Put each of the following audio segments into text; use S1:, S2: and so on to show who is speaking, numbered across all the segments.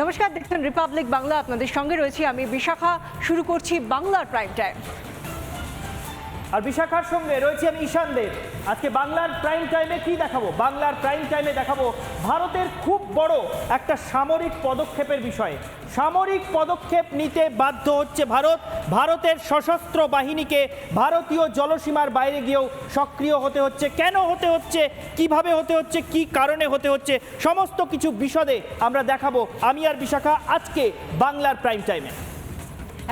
S1: নমস্কার, দেখছেন রিপাবলিক বাংলা আপনাদের সঙ্গে রয়েছি আমি বিশাখা। শুরু করছি বাংলার প্রাইম টাইম
S2: আর বিশাখার সঙ্গে রয়েছে আমি ঈশান দেব আজকে বাংলার প্রাইম টাইমে কি দেখাবো? বাংলার প্রাইম টাইমে দেখাবো ভারতের খুব বড় একটা সামরিক পদক্ষেপের বিষয়ে। সামরিক পদক্ষেপ নিতে বাধ্য হচ্ছে ভারত। ভারতের সশস্ত্র বাহিনীকে ভারতীয় জলসীমার বাইরে গিয়েও সক্রিয় হতে হচ্ছে। কেন হতে হচ্ছে? কীভাবে হতে হচ্ছে? কি কারণে হতে হচ্ছে? সমস্ত কিছু বিশদে আমরা দেখাবো। আমি আর বিশাখা, আজকে বাংলার প্রাইম টাইমে।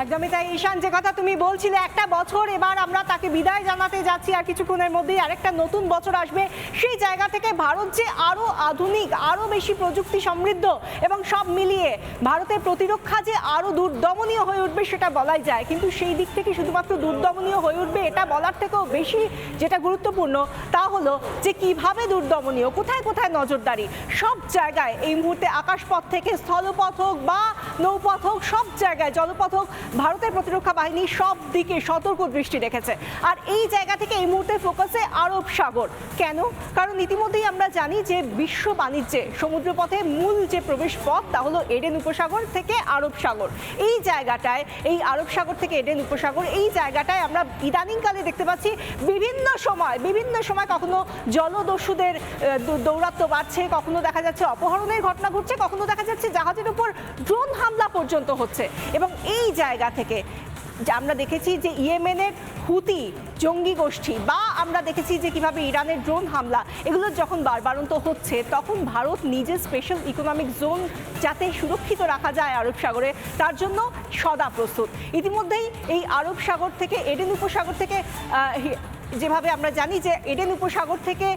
S1: একদমই তাই। ঈশান, যে কথা তুমি বলছিলে, একটা বছর, এবার আমরা তাকে বিদায় জানাতে যাচ্ছি আর কিছুক্ষণের মধ্যেই আরেকটা নতুন বছর আসবে। সেই জায়গা থেকে ভারত যে আরও আধুনিক আরও বেশি প্রযুক্তি সমৃদ্ধ এবং সব মিলিয়ে ভারতের প্রতিরক্ষা যে আরও দুর্দমনীয় হয়ে উঠবে সেটা বলাই যায়। কিন্তু সেই দিক থেকে শুধুমাত্র দুর্দমনীয় হয়ে উঠবে এটা বলার থেকেও বেশি যেটা গুরুত্বপূর্ণ তা হলো যে কীভাবে দুর্দমনীয়, কোথায় কোথায় নজরদারি, সব জায়গায় এই মুহূর্তে আকাশপথ থেকে স্থলপথ হোক বা নৌপথ হোক, সব জায়গায় জলপথ হোক ভারতের প্রতিরক্ষা বাহিনী সব দিকে সতর্ক দৃষ্টি রেখেছে। আর এই জায়গা থেকে এই মুহূর্তে ফোকাসে আরব সাগর। কেন? কারণ ইতিমধ্যেই আমরা জানি যে বিশ্ব বাণিজ্যে সমুদ্রপথে মূল যে প্রবেশ পথ তা হলো এডেন উপসাগর থেকে আরব সাগর। এই জায়গাটায়, এই আরব সাগর থেকে এডেন উপসাগর, এই জায়গাটায় আমরা ইদানিংকালে দেখতে পাচ্ছি বিভিন্ন সময় বিভিন্ন সময় কখনো জলদস্যুদের দৌরাত্ম্য বাড়ছে, কখনো দেখা যাচ্ছে অপহরণের ঘটনা ঘটছে, কখনো দেখা যাচ্ছে জাহাজের উপর ড্রোন হামলা পর্যন্ত হচ্ছে। এবং এই জায়গা থেকে। যে আমরা দেখেছি যে ইয়েমেনের হুতি জঙ্গি গোষ্ঠী বা আমরা দেখেছি যে কীভাবে ইরানের ড্রোন হামলা, এগুলো যখন বারবারন্ত হচ্ছে, তখন ভারত নিজের স্পেশাল ইকোনমিক জোন যাতে সুরক্ষিত রাখা যায় আরব সাগরে, তার জন্য সদা প্রস্তুত। ইতিমধ্যেই এই আরব সাগর থেকে, এডেন উপসাগর থেকে যেভাবে আমরা জানি যে এডেন উপসাগর থেকে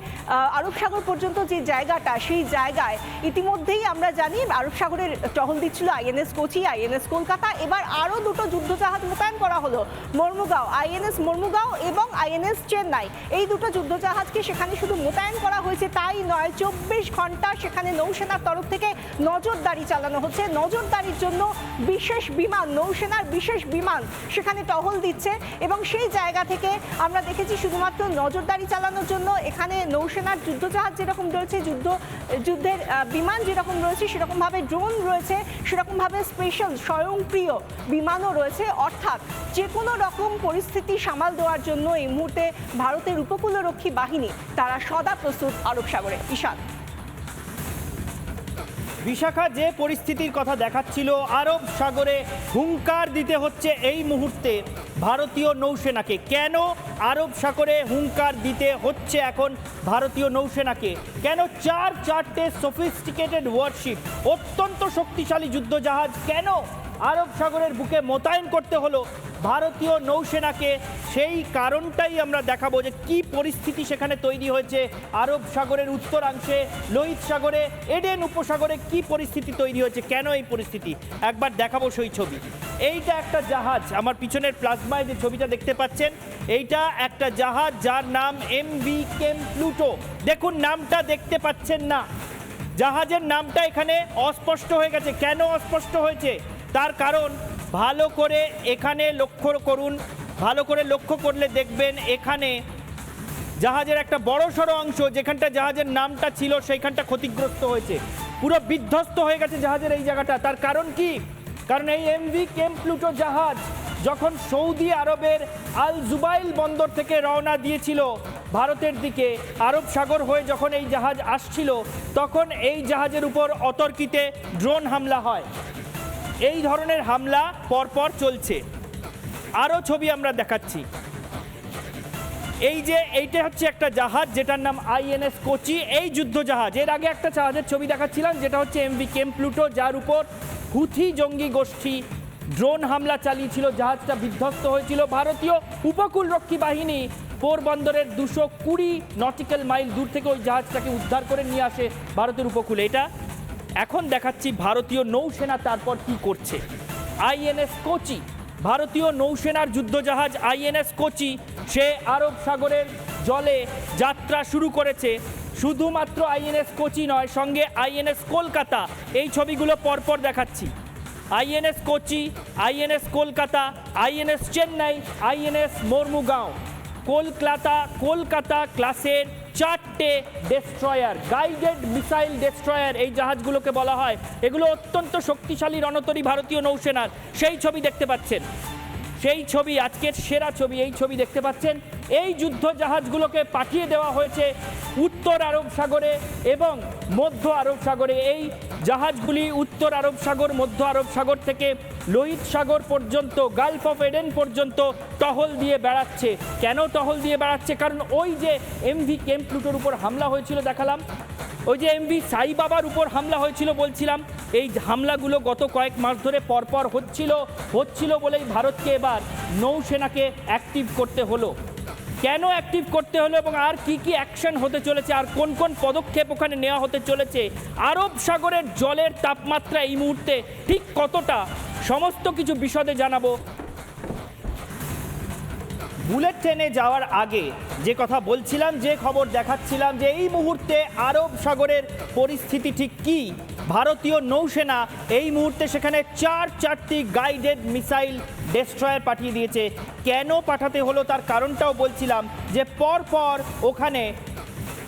S1: আরব সাগর পর্যন্ত যে জায়গাটা, সেই জায়গায় ইতিমধ্যেই আমরা জানি আরব সাগরের টহল দিচ্ছিল আইএনএস কোচি আইএনএস কলকাতা। এবার আরও দুটো যুদ্ধজাহাজ মোতায়েন করা হলো, মর্মুগাঁও আইএনএস মর্মুগাঁও এবং আইএনএস চেন্নাই। এই দুটো যুদ্ধজাহাজকে সেখানে শুধু মোতায়েন করা হয়েছে তাই নয়, চব্বিশ ঘণ্টা সেখানে নৌসেনার তরফ থেকে নজরদারি চালানো হচ্ছে। নজরদারির জন্য বিশেষ বিমান, নৌসেনার বিশেষ বিমান সেখানে টহল দিচ্ছে এবং সেই জায়গা থেকে আমরা দেখেছি শুধুমাত্র নজরদারি চালানোর জন্য এখানে নৌসেনার যুদ্ধজাহাজ যেরকম রয়েছে, যুদ্ধ, যুদ্ধের বিমান যেরকম রয়েছে, সেরকমভাবে ড্রোন রয়েছে, সেরকমভাবে স্পেশাল স্বয়ংক্রিয় বিমানও রয়েছে। অর্থাৎ যে কোনো রকম পরিস্থিতি সামাল দেওয়ার জন্য এই মুহূর্তে ভারতের উপকূলরক্ষী বাহিনী, তারা সদা প্রস্তুত আরব সাগরে। ঈশান।
S2: বিশাখা যে পরিস্থিতির কথা দেখাচ্ছিল, আরব সাগরে হুঙ্কার দিতে হচ্ছে এই মুহূর্তে ভারতীয় নৌসেনাকে। কেন আরব সাগরে হুঙ্কার দিতে হচ্ছে এখন ভারতীয় নৌসেনাকে? কেন চার চারটে সফিস্টিকেটেড ওয়ারশিপ অত্যন্ত শক্তিশালী যুদ্ধজাহাজ, কেন আরব সাগরের বুকে মোতায়েন করতে হলো? ভারতীয় নৌসেনাকে সেই কারণটাই আমরা দেখাবো যে কি পরিস্থিতি সেখানে তৈরি হয়েছে। আরব সাগরের উত্তরাংশে, লোহিত সাগরে, এডেন উপসাগরে কি পরিস্থিতি তৈরি হয়েছে, কেন এই পরিস্থিতি? একবার দেখাবো সেই ছবি। এইটা একটা জাহাজ, আমার পিছনের প্লাজমায় যে ছবিটা দেখতে পাচ্ছেন, এইটা একটা জাহাজ যার নাম এম ভি কেম প্লুটো। দেখুন, নামটা দেখতে পাচ্ছেন না। জাহাজের নামটা এখানে অস্পষ্ট হয়ে গেছে। কেন অস্পষ্ট হয়েছে? তার কারণ ভালো করে এখানে লক্ষ্য করুন, ভালো করে লক্ষ্য করলে দেখবেন এখানে জাহাজের একটা বড় সড়ো অংশ, যেখানটা জাহাজের নামটা ছিল সেইখানটা ক্ষতিগ্রস্ত হয়েছে। পুরো বিধ্বস্ত হয়ে গেছে জাহাজের এই জায়গাটা। তার কারণ কি? কারণ এই এমভি কেম প্লুটো জাহাজ যখন সৌদি আরবের আল জুবাইল বন্দর থেকে রওনা দিয়েছিল ভারতের দিকে, আরব সাগর হয়ে যখন এই জাহাজ আসছিল, তখন এই জাহাজের উপর অতর্কিতে ড্রোন হামলা হয়। এই ধরনের হামলা পরপর চলছে। আরও ছবি আমরা দেখাচ্ছি। এই যে এইটা হচ্ছে একটা জাহাজ, যেটার নাম আইএনএস কোচি। এই যুদ্ধ জাহাজ, এর আগে একটা জাহাজের ছবি দেখাচ্ছিলাম, যেটা হচ্ছে এমভি কেম প্লুটো, যার উপর হুথি জঙ্গি গোষ্ঠী ড্রোন হামলা চালিয়েছিল। জাহাজটা বিধ্বস্ত হয়েছিল। ভারতীয় উপকূলরক্ষী বাহিনী পোরবন্দরের দুশো কুড়ি নটিক্যাল মাইল দূর থেকে ওই জাহাজটাকে উদ্ধার করে নিয়ে আসে ভারতের উপকূলে। এটা এখন দেখাচ্ছি ভারতীয় নৌসেনা তারপর কি করছে। আইএনএস কোচি, ভারতীয় নৌসেনার যুদ্ধজাহাজ আইএনএস কোচি, সে আরব সাগরের জলে যাত্রা শুরু করেছে। শুধুমাত্র আইএনএস কোচি নয়, সঙ্গে আইএনএস কলকাতা, এই ছবিগুলো পরপর দেখাচ্ছি। INS Kochi, INS Kolkata, INS Chennai, INS Mormugao. Kolkata Kolkata ক্লাসের চারটে ডেস্ট্রয়ার গাইডেড মিসাইল ডেস্ট্রয়ার এই জাহাজগুলোকে বলা হয়। এগুলো অত্যন্ত শক্তিশালী, রণতরী ভারতীয় নৌসেনার। সেই ছবি দেখতে পাচ্ছেন। সেই ছবি, আজকের সেরা ছবি, এই ছবি দেখতে পাচ্ছেন। এই যুদ্ধ জাহাজগুলোকে পাঠিয়ে দেওয়া হয়েছে উত্তর আরব সাগরে এবং মধ্য আরব সাগরে। এই জাহাজগুলি উত্তর আরব সাগর, মধ্য আরব সাগর থেকে লোহিত সাগর পর্যন্ত গালফ অফ এডেন পর্যন্ত টহল দিয়ে বেড়াচ্ছে। কেন টহল দিয়ে বেড়াচ্ছে? কারণ ওই যে এমভি কেম্প প্লুটোর উপর হামলা হয়েছিল, দেখালাম। ওই যে এমভি সাই বাবার উপর হামলা হয়েছিল বলছিলাম, এই হামলাগুলো গত কয়েক মাস ধরে পরপর হচ্ছিল হচ্ছিল বলেই ভারতকে এবার নৌসেনাকে অ্যাক্টিভ করতে হলো। কেন অ্যাক্টিভ করতে হলো এবং আর কি কি অ্যাকশন হতে চলেছে, আর কোন কোন পদক্ষেপ ওখানে নেওয়া হতে চলেছে, আরব সাগরের জলের তাপমাত্রা এই মুহূর্তে ঠিক কতটা, সমস্ত কিছু বিশদে জানাব বুলেট ট্রেনে যাওয়ার আগে যে কথা বলছিলাম, যে খবর দেখাচ্ছিলাম যে এই মুহূর্তে আরব সাগরের পরিস্থিতি ঠিক কি? ভারতীয় নৌসেনা এই মুহূর্তে সেখানে চার চারটি গাইডেড মিসাইল ডেস্ট্রয়ার পাঠিয়ে দিয়েছে। কেন পাঠাতে হলো তার কারণটাও বলছিলাম যে পর পর ওখানে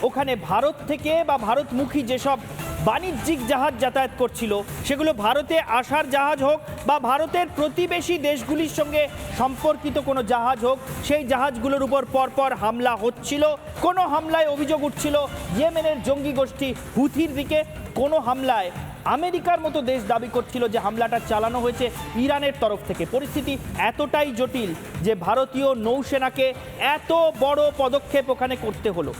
S2: ওখানে ভারত থেকে বা ভারতমুখী যেসব বাণিজ্যিক জাহাজ যাতায়াত করছিল। সেগুলো ভারতে আসার জাহাজ হোক বা ভারতের প্রতিবেশী দেশগুলির সঙ্গে সম্পর্কিত কোনো জাহাজ হোক, সেই জাহাজগুলোর উপর পরপর হামলা হচ্ছিল। কোনো হামলায় অভিযোগ উঠছিল, ইয়েমেনের জঙ্গি গোষ্ঠী হুথির দিকে কোনো হামলায়। আমেরিকার মতো দেশ দাবি করছিল যে হামলাটা চালানো হয়েছে ইরানের তরফ থেকে। পরিস্থিতি এতটাই জটিল যে ভারতীয় নৌসেনাকে এত বড় পদক্ষেপ ওখানে করতে হলো।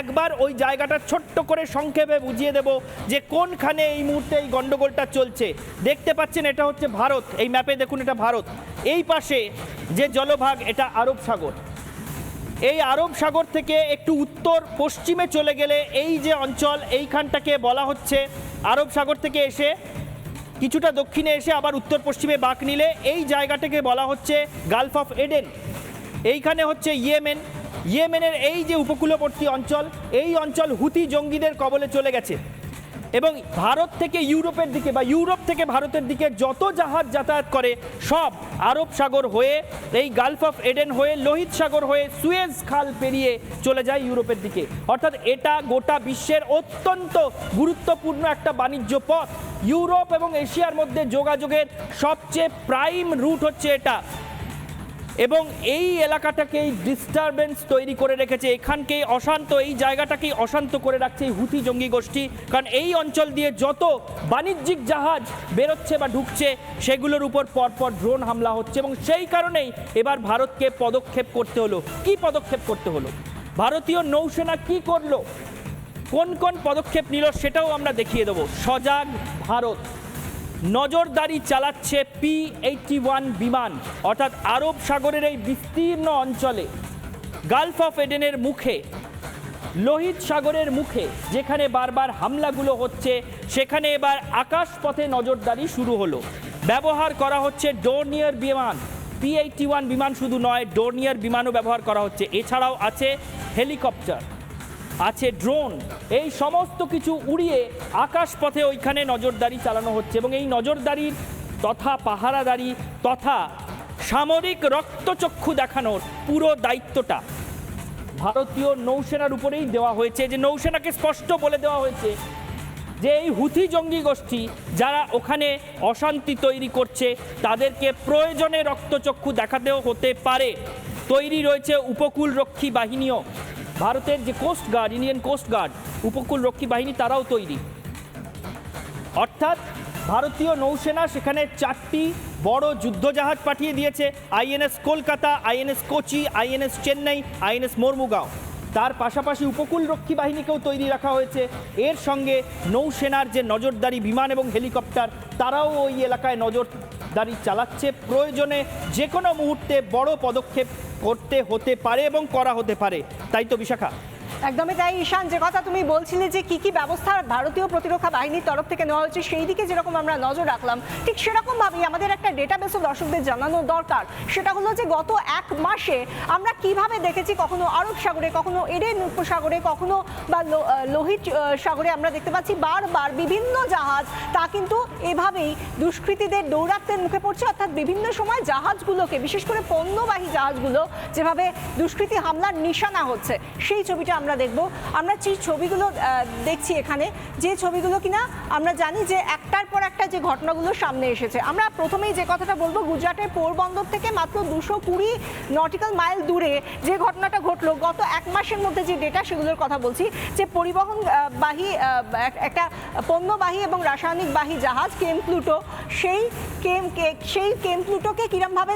S2: একবার ওই জায়গাটা ছোট্ট করে সংক্ষেপে বুঝিয়ে দেব যে কোনখানে এই মুহূর্তে এই গন্ডগোলটা চলছে। দেখতে পাচ্ছেন, এটা হচ্ছে ভারত। এই ম্যাপে দেখুন, এটা ভারত। এই পাশে যে জলভাগ, এটা আরব সাগর। এই আরব সাগর থেকে একটু উত্তর পশ্চিমে চলে গেলে এই যে অঞ্চল, এইখানটাকে বলা হচ্ছে আরব সাগর থেকে এসে কিছুটা দক্ষিণে এসে আবার উত্তর পশ্চিমে বাঁক নিলে এই জায়গাটাকে বলা হচ্ছে গালফ অফ এডেন। এইখানে হচ্ছে ইয়েমেন। ইয়েমেনের এই যে উপকূলবর্তী অঞ্চল, এই অঞ্চল হুতি জঙ্গিদের কবলে চলে গেছে। এবং ভারত থেকে ইউরোপের দিকে বা ইউরোপ থেকে ভারতের দিকে যত জাহাজ যাতায়াত করে, সব আরব সাগর হয়ে, এই গালফ অফ এডেন হয়ে, লোহিত সাগর হয়ে সুয়েজ খাল পেরিয়ে চলে যায় ইউরোপের দিকে। অর্থাৎ এটা গোটা বিশ্বের অত্যন্ত গুরুত্বপূর্ণ একটা বাণিজ্য পথ। ইউরোপ এবং এশিয়ার মধ্যে যোগাযোগের সবচেয়ে প্রাইম রুট হচ্ছে এটা। এবং এই এলাকাটাকেই ডিস্টারবেন্স তৈরি করে রেখেছে। এখানকেই অশান্ত, এই জায়গাটাকেই অশান্ত করে রাখছে এই হুথি জঙ্গি গোষ্ঠী। কারণ এই অঞ্চল দিয়ে যত বাণিজ্যিক জাহাজ বেরোচ্ছে বা ঢুকছে, সেগুলোর উপর পরপর ড্রোন হামলা হচ্ছে এবং সেই কারণেই এবার ভারতকে পদক্ষেপ করতে হলো। কি পদক্ষেপ করতে হলো? ভারতীয় নৌসেনা কি করল? কোন কোন পদক্ষেপ নিল সেটাও আমরা দেখিয়ে দেবো। সজাগ ভারত। নজরদারি চালাচ্ছে পি এইটটি ওয়ান বিমান, অর্থাৎ আরব সাগরের এই বিস্তীর্ণ অঞ্চলে। গালফ অফ এডেনের মুখে, লোহিত সাগরের মুখে যেখানে বারবার হামলাগুলো হচ্ছে, সেখানে এবার আকাশপথে নজরদারি শুরু হলো। ব্যবহার করা হচ্ছে ডোর্নিয়ার বিমান পি এইটটি ওয়ান বিমান শুধু নয়, ডোর্নিয়ার বিমানও ব্যবহার করা হচ্ছে। এছাড়াও আছে হেলিকপ্টার। আছে ড্রোন। এই সমস্ত কিছু উড়িয়ে আকাশপথে ওইখানে নজরদারি চালানো হচ্ছে এবং এই নজরদারির তথা পাহারাদারি তথা সামরিক রক্তচক্ষু দেখানোর পুরো দায়িত্বটা ভারতীয় নৌসেনার উপরেই দেওয়া হয়েছে। যে নৌসেনাকে স্পষ্ট বলে দেওয়া হয়েছে যে এই হুথি জঙ্গি গোষ্ঠী যারা ওখানে অশান্তি তৈরি করছে, তাদেরকে প্রয়োজনে রক্তচক্ষু দেখাতেও হতে পারে। তৈরি রয়েছে উপকূলরক্ষী বাহিনীও। ভারতের যে coast guard Indian coast guard উপকূল রক্ষী বাহিনী, তারাও তৈরি। অর্থাৎ ভারতীয় নৌসেনা সেখানে চারটি বড় যুদ্ধজাহাজ পাঠিয়ে দিয়েছে। INS Kolkata, INS Kochi, INS Chennai, INS Mormugao. তার পাশাপাশি উপকূলরক্ষী বাহিনীকেও তৈরি রাখা হয়েছে। এর সঙ্গে নৌসেনার যে নজরদারি বিমান এবং হেলিকপ্টার, তারাও ওই এলাকায় নজরদারি চালাচ্ছে। প্রয়োজনে যে কোনো মুহূর্তে বড় পদক্ষেপ করতে হতে পারে এবং করা হতে পারে। তাই তো বিশাখা
S1: একদমই তাই, ঈশান, যে কথা তুমি বলছিলে যে কি কি ব্যবস্থা ভারতীয় প্রতিরক্ষা বাহিনীর তরফ থেকে নেওয়া হয়েছে, সেই দিকে যেরকম আমরা নজর রাখলাম, ঠিক সেরকম ভাবেই আমাদের একটা ডেটাবেসও দর্শকদের জানানো দরকার। সেটা হলো যে গত এক মাসে আমরা কীভাবে দেখেছি কখনো আরব সাগরে, কখনো এডেন উপসাগরে, কখনো বা লোহিত সাগরে আমরা দেখতে পাচ্ছি বারবার বিভিন্ন জাহাজ, তা কিন্তু এভাবেই দুষ্কৃতীদের দৌরাত্মের মুখে পড়ছে। অর্থাৎ বিভিন্ন সময় জাহাজগুলোকে, বিশেষ করে পণ্যবাহী জাহাজগুলো, যেভাবে দুষ্কৃতী হামলার নিশানা হচ্ছে, সেই ছবিটা আমরা দেখব। আমরা যে ছবিগুলো দেখছি এখানে, যে ছবিগুলো কিনা আমরা জানি যে একটার পর একটা যে ঘটনাগুলো সামনে এসেছে। আমরা প্রথমেই যে কথাটা বলব, গুজরাটের পোরবন্দর থেকে মাত্র দুশো কুড়ি নটিক্যাল মাইল দূরে যে ঘটনাটা ঘটলো, গত এক মাসের মধ্যে যে ডেটা সেগুলোর কথা বলছি, যে পরিবহন বাহী একটা পণ্যবাহী এবং রাসায়নিক বাহী জাহাজ, কেম প্লুটো, সেই কেম সেই কেম প্লুটোকে কিরমভাবে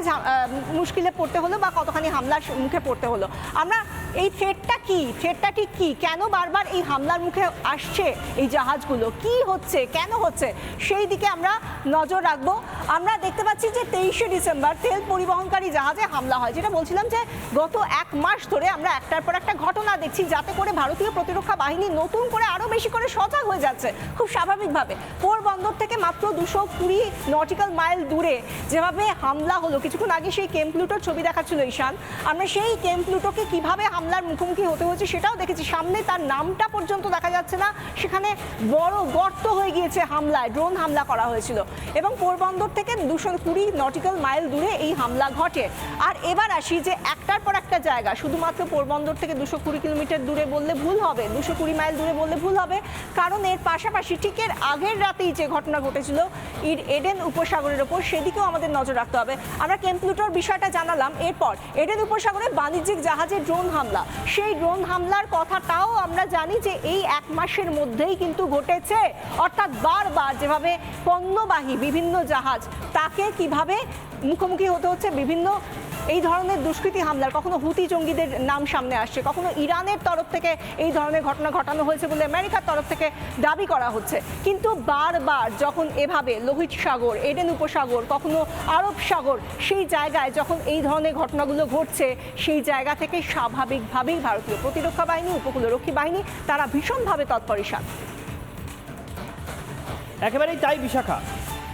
S1: মুশকিলে পড়তে হলো বা কতখানি হামলার মুখে পড়তে হলো। আমরা এই থ্রেটটা কি? থ্রেটটা ঠিক কি? কেন বারবার এই হামলার মুখে আসছে এই জাহাজগুলো? কি হচ্ছে? কেন হচ্ছে? সেই দিকে আমরা নজর রাখব। আমরা দেখতে পাচ্ছি যে তেইশে ডিসেম্বর তেল পরিবহনকারী জাহাজে হামলা হয়। যেটা বলছিলাম যে গত এক মাস ধরে আমরা একটার পর একটা ঘটনা দেখছি, যাতে করে ভারতীয় প্রতিরক্ষা বাহিনী নতুন করে আরও বেশি করে সজাগ হয়ে যাচ্ছে। খুব স্বাভাবিকভাবে। পোরবন্দর থেকে মাত্র দুশো কুড়ি নটিক্যাল মাইল দূরে যেভাবে হামলা হলো, কিছুক্ষণ আগে সেই কেমপ্লুটোর ছবি দেখাচ্ছিল ঈশান। আমরা সেই কেমপ্লুটোকে কীভাবে হামলার মুখোমুখি হতে হয়েছে সেটাও দেখেছি সামনে তার নামটা পর্যন্ত দেখা যাচ্ছে না। সেখানে বড় গর্ত হয়ে গিয়েছে হামলায়, ড্রোন হামলা করা হয়েছিল। এবং পোরবন্দর থেকে দুশো কুড়ি নটিক্যাল মাইল দূরে এই হামলা ঘটে। আর এবার আসি যে একটার পর একটা জায়গা, শুধুমাত্র পোরবন্দর থেকে দুশো কুড়ি কিলোমিটার দূরে বললে ভুল হবে, দুশো কুড়ি মাইল দূরে বললে ভুল হবে। কারণ এর পাশাপাশি ঠিক এর আগের রাতেই যে ঘটনা ঘটেছিল ইর এডেন উপসাগরের ওপর, সেদিকেও আমাদের নজর রাখতে হবে। আমরা কেমপ্লুটোর বিষয়টা জানালাম। এরপর এডেন উপসাগরে বাণিজ্যিক জাহাজে ড্রোন হামলা। সেই ড্রোন হামলার কথাটাও আমরা জানি যে এই এক মাসের মধ্যেই কিন্তু ঘটেছে। অর্থাৎ বারবার যেভাবে পণ্যবাহী বিভিন্ন জাহাজ তাকে কীভাবে মুখোমুখি হতে হচ্ছে, বিভিন্ন এই ধরনের দুষ্কৃতী হামলার কখনো হুতি জঙ্গিদের নাম সামনে আসছে? কখনো ইরানের তরফ থেকে এই ধরনের ঘটনা ঘটানো হয়েছে বলে আমেরিকার তরফ থেকে দাবি করা হচ্ছে? কিন্তু বারবার যখন এভাবে লোহিত সাগর, এডেন উপসাগর, কখনো আরব সাগর, সেই জায়গায় যখন এই ধরনের ঘটনাগুলো ঘটছে, সেই জায়গা থেকে স্বাভাবিকভাবেই ভারতীয় প্রতিরক্ষা বাহিনী, উপকূলরক্ষী বাহিনী, তারা ভীষণভাবে তৎপরিসান
S2: একেবারেই তাই বিশাখা।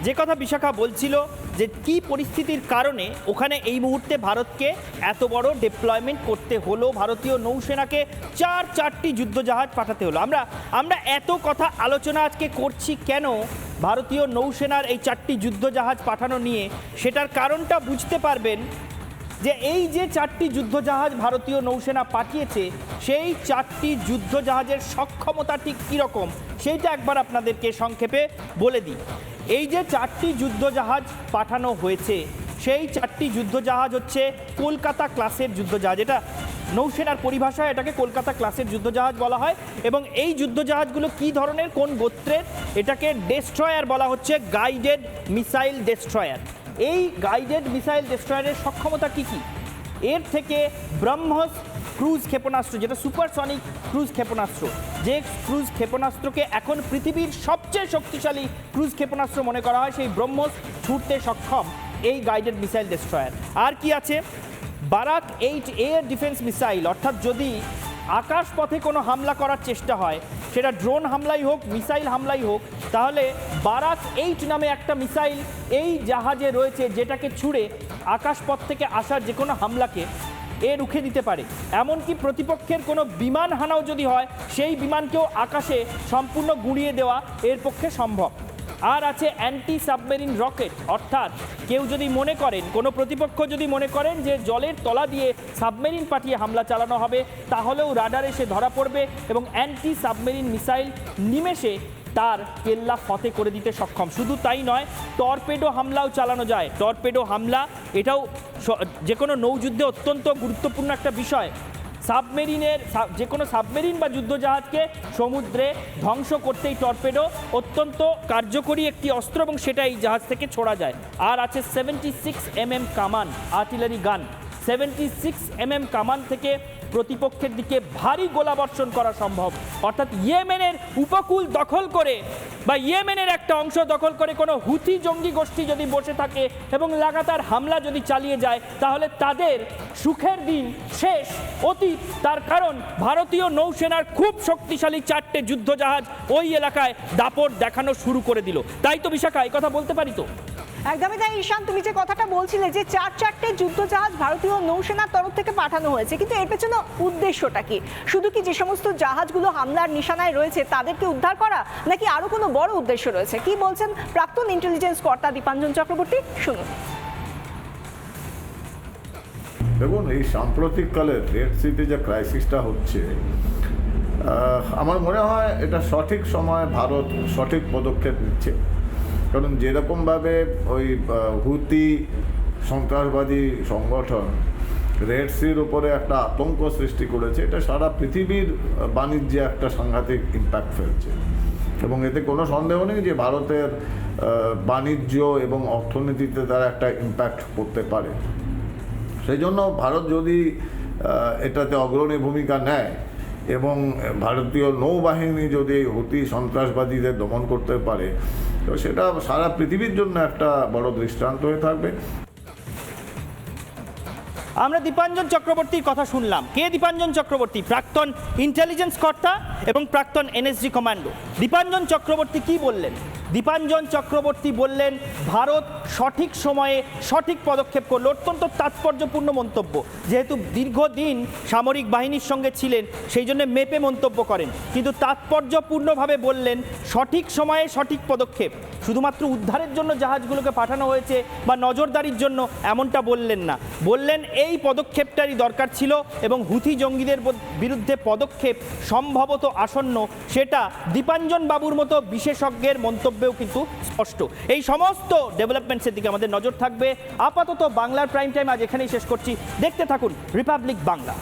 S2: যে কথা বিশাখা বলছিল যে কি পরিস্থিতির কারণে ওখানে এই মুহূর্তে ভারতকে এত বড় ডিপ্লয়মেন্ট করতে হলো, ভারতীয় নৌসেনাকে চার চারটি যুদ্ধজাহাজ পাঠাতে হলো। আমরা আমরা এত কথা আলোচনা আজকে করছি কেন ভারতীয় নৌসেনার এই চারটি যুদ্ধজাহাজ পাঠানো নিয়ে? সেটার কারণটা বুঝতে পারবেন যে এই যে চারটি যুদ্ধজাহাজ ভারতীয় নৌসেনা পাঠিয়েছে, সেই চারটি যুদ্ধজাহাজের সক্ষমতা ঠিক কীরকম? সেইটা একবার আপনাদেরকে সংক্ষেপে বলে দিই। এই যে চারটি যুদ্ধজাহাজ পাঠানো হয়েছে, সেই চারটি যুদ্ধজাহাজ হচ্ছে কলকাতা ক্লাসের যুদ্ধজাহাজ। এটা নৌসেনার পরিভাষায় এটাকে কলকাতা ক্লাসের যুদ্ধজাহাজ বলা হয় এবং এই যুদ্ধজাহাজগুলো কী ধরনের, কোন গোত্রের? এটাকে ডেস্ট্রয়ার বলা হচ্ছে, গাইডেড মিসাইল ডেস্ট্রয়ার। এই গাইডেড মিসাইল ডেস্ট্রয়ারের সক্ষমতা কী কী? এর থেকে ব্রহ্মস ক্রুজ ক্ষেপণাস্ত্র, যেটা সুপারসনিক ক্রুজ ক্ষেপণাস্ত্র। যে ক্রুজ ক্ষেপণাস্ত্রকে এখন পৃথিবীর সবচেয়ে শক্তিশালী ক্রুজ ক্ষেপণাস্ত্র মনে করা হয়, সেই ব্রহ্মস ছুটতে সক্ষম এই গাইডেড মিসাইল ডেস্ট্রয়ার আর কি আছে? Barak eight air defence missile অর্থাৎ যদি আকাশ পথে কোনো হামলা করার চেষ্টা হয়, সেটা ড্রোন হামলাই হোক মিসাইল হামলাই হোক, তাহলে বারাক এইট নামে একটা মিসাইল এই জাহাজে রয়েছে, যেটাকে ছুঁড়ে আকাশপথ থেকে আসা যে কোনো হামলাকে এ রুখে দিতে পারে। এমনকি প্রতিপক্ষের কোনো বিমান হানাও যদি হয়, সেই বিমানকেও আকাশে সম্পূর্ণ গুঁড়িয়ে দেওয়া এর পক্ষে সম্ভব। আর আছে অ্যান্টি সাবমেরিন রকেট, অর্থাৎ কেউ যদি মনে করেন, কোনো প্রতিপক্ষ যদি মনে করেন যে জলের তলা দিয়ে সাবমেরিন পাঠিয়ে হামলা চালানো হবে, তাহলেও রাডার এসে ধরা পড়বে এবং অ্যান্টি সাবমেরিন মিসাইল নিমেষে তার কেল্লা ফতে করে দিতে সক্ষম। শুধু তাই নয়, টর্পেডো হামলাও চালানো যায়। টর্পেডো হামলা, এটাও যে কোনো নৌযুদ্ধে অত্যন্ত গুরুত্বপূর্ণ একটা বিষয়। সাবমেরিনের যে কোনো সাবমেরিন বা যুদ্ধজাহাজকে সমুদ্রে ধ্বংস করতেই টর্পেডো অত্যন্ত কার্যকরী একটি অস্ত্র এবং সেটা এই জাহাজ থেকে ছোড়া যায়। আর আছে সেভেন্টি সিক্স এম এম কামান, artillery gun. Seventy six M M কামান থেকে প্রতিপক্ষের দিকে ভারী গোলাবর্ষণ করা সম্ভব। অর্থাৎ ইয়েমেনের উপকূল দখল করে বা ইয়েমেনের একটা অংশ দখল করে কোনো হুথি জঙ্গি গোষ্ঠী যদি বসে থাকে এবং লাগাতার হামলা যদি চালিয়ে যায়, তাহলে তাদের সুখের দিন শেষ। অতীত, তার কারণ ভারতীয় নৌসেনার খুব শক্তিশালী চারটে যুদ্ধজাহাজ ওই এলাকায় দাপট দেখানো শুরু করে দিল। তাই তো বিশাখা কথা বলতে পারি তো?
S1: একদমই তাই, ঈশান, তুমি যে কথাটা বলছিলে যে চার চারটে যুদ্ধজাহাজ ভারতীয় নৌসেনার তরফ থেকে পাঠানো হয়েছে, কিন্তু এর পেছনে উদ্দেশ্যটা কি? শুধু কি যে সমস্ত জাহাজগুলো হামলার নিশানায় রয়েছে তাদেরকে উদ্ধার করা, নাকি আরও কোনো বড় উদ্দেশ্য রয়েছে? কি বলছেন প্রাক্তন ইন্টেলিজেন্স কর্তা দীপাঞ্জন চক্রবর্তী? শুনুন।
S3: দেখুন, এই সাম্প্রতিককালে রেড সিতে যে ক্রাইসিসটা হচ্ছে আমার মনে হয় এটা সঠিক সময় ভারত সঠিক পদক্ষেপ নিচ্ছে। কারণ যেরকমভাবে ওই হুতি সন্ত্রাসবাদী সংগঠন রেড সির উপরে একটা আতঙ্ক সৃষ্টি করেছে, এটা সারা পৃথিবীর বাণিজ্যে একটা সাংঘাতিক ইম্প্যাক্ট ফেলছে। এবং এতে কোনো সন্দেহ নেই যে ভারতের বাণিজ্য এবং অর্থনীতিতে তার একটা ইম্প্যাক্ট করতে পারে। সেই জন্য ভারত যদি এটাতে অগ্রণী ভূমিকা নেয় এবং ভারতীয় নৌবাহিনী যদি হুতি সন্ত্রাসবাদীদের দমন করতে পারে তো সেটা সারা পৃথিবীর জন্য একটা বড় দৃষ্টান্ত হয়ে থাকবে।
S2: আমরা দীপাঞ্জন চক্রবর্তীর কথা শুনলাম। কে দীপাঞ্জন চক্রবর্তী? প্রাক্তন ইন্টেলিজেন্স কর্তা এবং প্রাক্তন এনএসজি কমান্ডো দীপাঞ্জন চক্রবর্তী কি বললেন? দীপাঞ্জন চক্রবর্তী বললেন, ভারত সঠিক সময়ে সঠিক পদক্ষেপ করল। অত্যন্ত তাৎপর্যপূর্ণ মন্তব্য। যেহেতু দীর্ঘদিন সামরিক বাহিনীর সঙ্গে ছিলেন, সেই জন্য মেপে মন্তব্য করেন। কিন্তু তাৎপর্যপূর্ণভাবে বললেন, সঠিক সময়ে সঠিক পদক্ষেপ। শুধুমাত্র উদ্ধারের জন্য জাহাজগুলোকে পাঠানো হয়েছে বা নজরদারির জন্য এমনটা বললেন না। বললেন, এই পদক্ষেপটারই দরকার ছিল এবং হুথি জঙ্গিদের বিরুদ্ধে পদক্ষেপ সম্ভবত আসন্ন। সেটা দীপাঞ্জন বাবুর মতো বিশেষজ্ঞের মন্তব্যেও কিন্তু স্পষ্ট। এই সমস্ত ডেভেলপমেন্টসের দিকে আমাদের নজর থাকবে। আপাতত বাংলার প্রাইম টাইম আজ এখানেই শেষ করছি। দেখতে থাকুন রিপাবলিক বাংলা